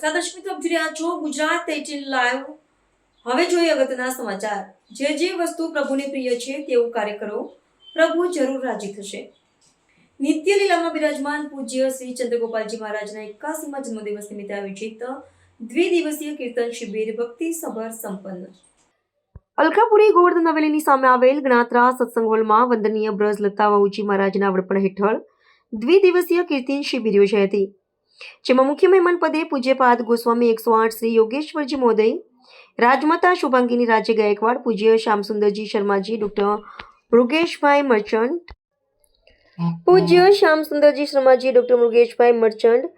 નમસ્કાર દર્શક મિત્રો છો ગુજરાત એટીન લાઈવ હવે જોઈએ અગત્યના સમાચાર. જે જે વસ્તુ પ્રભુને પ્રિય છે તેવું કાર્ય કરો. પ્રભુ જરૂર રાજી થશે. નિત્ય લીલામાં બિરાજમાન પૂજ્ય શ્રી ચંદ્રગોપાલજી મહારાજના એકાસીમાં જન્મદિવસ નિમિત્તે આયોજિત દ્વિદિવસીય કીર્તન શિબિર ભક્તિ સભર સંપન્ન. અલકાપુરી ગોવર્ધન હવેલીની સામે આવેલ ગણાત્રા સત્સંગ હોલમાં વંદનીય બ્રજ લતા વહુજી મહારાજના વડપણ હેઠળ દ્વિદિવસીય કીર્તન શિબિર યોજાઈ હતી. જેમાં મુખ્ય મહેમાન પદે પૂજ્યપાદ ગોસ્વામી એકસો આઠ શ્રી યોગેશ્વરજી મોદય, રાજમાતા શુભાંગીની રાજ્ય ગાયકવાડ પૂજ્ય શ્યામસુંદરજી શર્માજી, ડોક્ટર મૃગેશભાઈ મર્ચન્ટ, પૂજ્ય શ્યામસુંદરજી શર્માજી, ડોક્ટર મૃગેશભાઈ મર્ચન્ટ,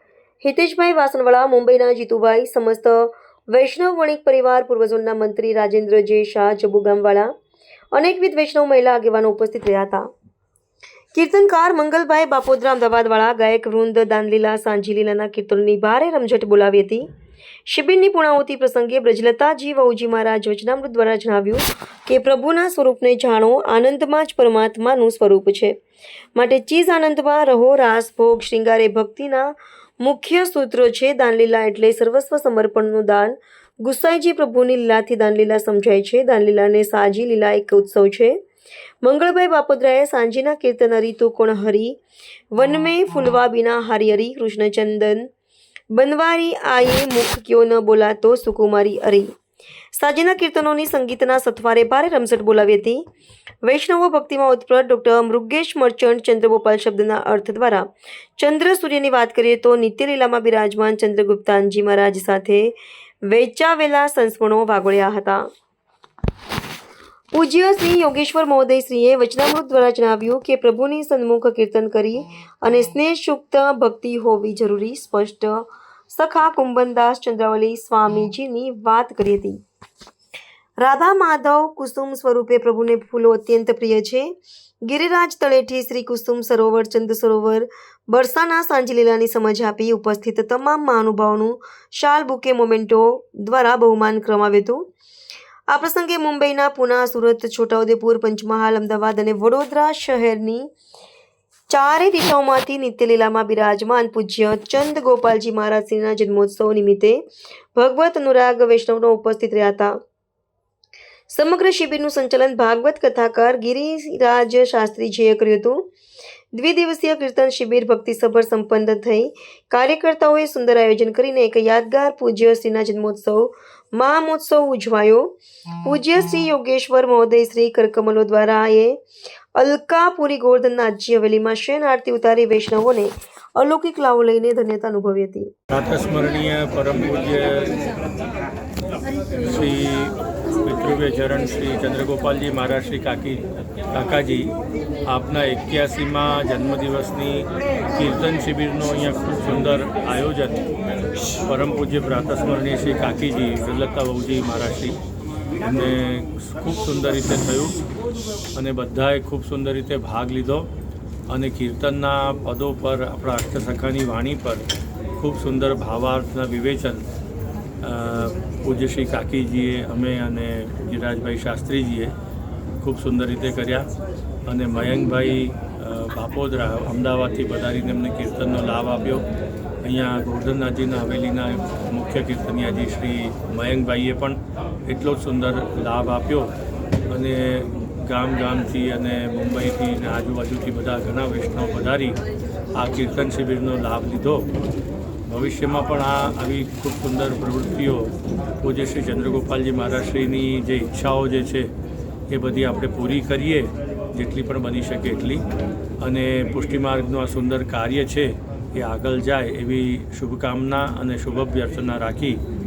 હિતેશભાઈ વાસણવાળા, મુંબઈના જીતુભાઈ સમસ્ત, વૈષ્ણવ વણિક પરિવાર પૂર્વજોનના મંત્રી રાજેન્દ્ર જે શાહ જબુગામવાળા, અનેકવિધ વૈષ્ણવ મહિલા આગેવાનો ઉપસ્થિત રહ્યા હતા. કીર્તનકાર મંગલભાઈ બાપોદરા અમદાવાદવાળા ગાયક વૃંદ દાનલીલા સાંજીલીલાના કીર્તનની ભારે રમઝટ બોલાવી હતી. શિબિરની પૂર્ણાહુતિ પ્રસંગે બ્રજલતાજી વહુજી મહારાજ વચનામૃત દ્વારા જણાવ્યું કે, પ્રભુના સ્વરૂપને જાણો, આનંદમાં જ પરમાત્માનું સ્વરૂપ છે. માટે ચીજ આનંદમાં રહો, રાસ, ભોગ, શૃંગાર ભક્તિના મુખ્ય સૂત્રો છે દાનલીલા એટલે સર્વસ્વ સમર્પણનું દાન. ગુસાઈજી પ્રભુની લીલાથી દાનલીલા સમજાય છે. દાનલીલાને સાજી લીલા એક ઉત્સવ છે. મંગળભાઈ બાપોદરાએ સાંજીના કીર્તન હરી તો કોણ હરી? વનમે ફૂલવા બિના હારી હરી, કૃષ્ણચંદન. બનવારી આયે મુખ ક્યો ન બોલાતો સુકુમારી અરી. સાંજીના કીર્તનોની સંગીતના સથવારે ભારે રમઝટ બોલાવી હતી. વૈષ્ણવો ભક્તિમાં ઉત્પ્રત ડૉક્ટર મૃગેશ મર્ચન્ટ ચંદ્રગોપાલ શબ્દના અર્થ દ્વારા ચંદ્ર સૂર્યની વાત કરીએ તો નિત્યલીલામાં બિરાજમાન ચંદ્રગુપ્તાનજી મહારાજ સાથે વેચાવેલા સંસ્મરણો વાગોળ્યા હતા. પૂજ્ય શ્રી યોગેશ્વર મહોદયશ્રીએ વચનામૃત દ્વારા જણાવ્યું કે પ્રભુની સન્મુખ કીર્તન કરી અને સ્નેહયુક્ત ભક્તિ હોવી જરૂરી, સ્પષ્ટ. સખા કુંબનદાસ ચંદ્રાવલી સ્વામીજીની વાત કરી હતી. રાધા માધવ કુસુમ સ્વરૂપે પ્રભુને ફૂલો અત્યંત પ્રિય છે. ગિરિરાજ તળેઠી શ્રી કુસુમ સરોવર ચંદ સરોવર બરસાના સાંજલીલાની સમજ આપી ઉપસ્થિત તમામ મહાનુભાવોનું શાલ બુકે મોમેન્ટો દ્વારા બહુમાન કરવામાં હતું. આ પ્રસંગે મુંબઈના પુના, સુરત, છોટાઉદેપુર, પંચમહાલ, અમદાવાદ અને વડોદરા શહેરની ચારે દિશાઓમાંથી નિત્યલીલામાં બિરાજમાન પૂજ્ય ચંદ ગોપાલજી મહારાજશ્રીના જન્મોત્સવ નિમિત્તે ભગવત અનુરાગ વૈષ્ણવનો ઉપસ્થિત રહ્યા હતા. સમગ્ર શિબિરનું સંચાલન ભાગવત કથાકાર ગિરિરાજ શાસ્ત્રીજીએ કર્યું હતું. દ્વિદિવસીય કીર્તન શિબિર ભક્તિસભર સંપન્ન થઈ. કાર્યકર્તાઓએ સુંદર આયોજન કરીને એક યાદગાર પૂજ્ય શ્રીના જન્મોત્સવ મહામહોત્સવ ઉજવાયો. પૂજ્ય શ્રી યોગેશ્વર મહોદય શ્રી કરકમલો દ્વારા એ અલકાપુરી ગોવર્ધનનાથજી હવેલીમાં શયન આરતી ઉતારી વૈષ્ણવોને અલૌકિક લાવો લઈને ધન્યતા અનુભવી હતી. પ્રાતસ્મરણીય પરમ પૂજ્ય શ્રી પિતૃવ્ય ચરણ શ્રી ચંદ્રગોપાલજી, મહારાજ શ્રી કાકી, કાકાજી, આપના એક્યાસીમાં જન્મદિવસની કીર્તન શિબિરનું અહીંયા ખૂબ સુંદર આયોજન, પરમ પૂજ્ય પ્રાતસ્મરણીય શ્રી કાકીજી પ્રલતા બહુજી મહારાજ શ્રી, એમને ખૂબ સુંદર રીતે થયું અને બધાએ ખૂબ સુંદર રીતે ભાગ લીધો અને કીર્તનના પદો પર આપણા અષ્ટસખાની વાણી પર ખૂબ સુંદર ભાવાર્થના વિવેચન પૂજ્ય શ્રી કાકીજીએ અમે અને ગિરાજભાઈ શાસ્ત્રીજીએ ખૂબ સુંદર રીતે કર્યા. અને મયંકભાઈ બાપોદરા અમદાવાદથી પધારીને એમને કીર્તનનો લાભ આપ્યો. અહીંયા ગોવર્ધનનાથજીના હવેલીના મુખ્ય કીર્તનિયાજી શ્રી મયંકભાઈએ પણ એટલો જ સુંદર લાભ આપ્યો. અને ગામ ગામથી અને મુંબઈથી અને આજુબાજુથી બધા ઘણા વૈષ્ણવ પધારી આ કીર્તન શિબિરનો લાભ લીધો. ભવિષ્યમાં પણ આ આવી ખૂબ સુંદર પ્રવૃત્તિઓ પૂજ્ય શ્રી ચંદ્રગોપાલજી મહારાજશ્રીની જે ઈચ્છાઓ જે છે એ બધી આપણે પૂરી કરીએ, જેટલી પણ બની શકે એટલી. અને પુષ્ટિમાર્ગનું આ સુંદર કાર્ય છે એ આગળ જાય એવી શુભકામના અને શુભ અભ્યર્થના રાખી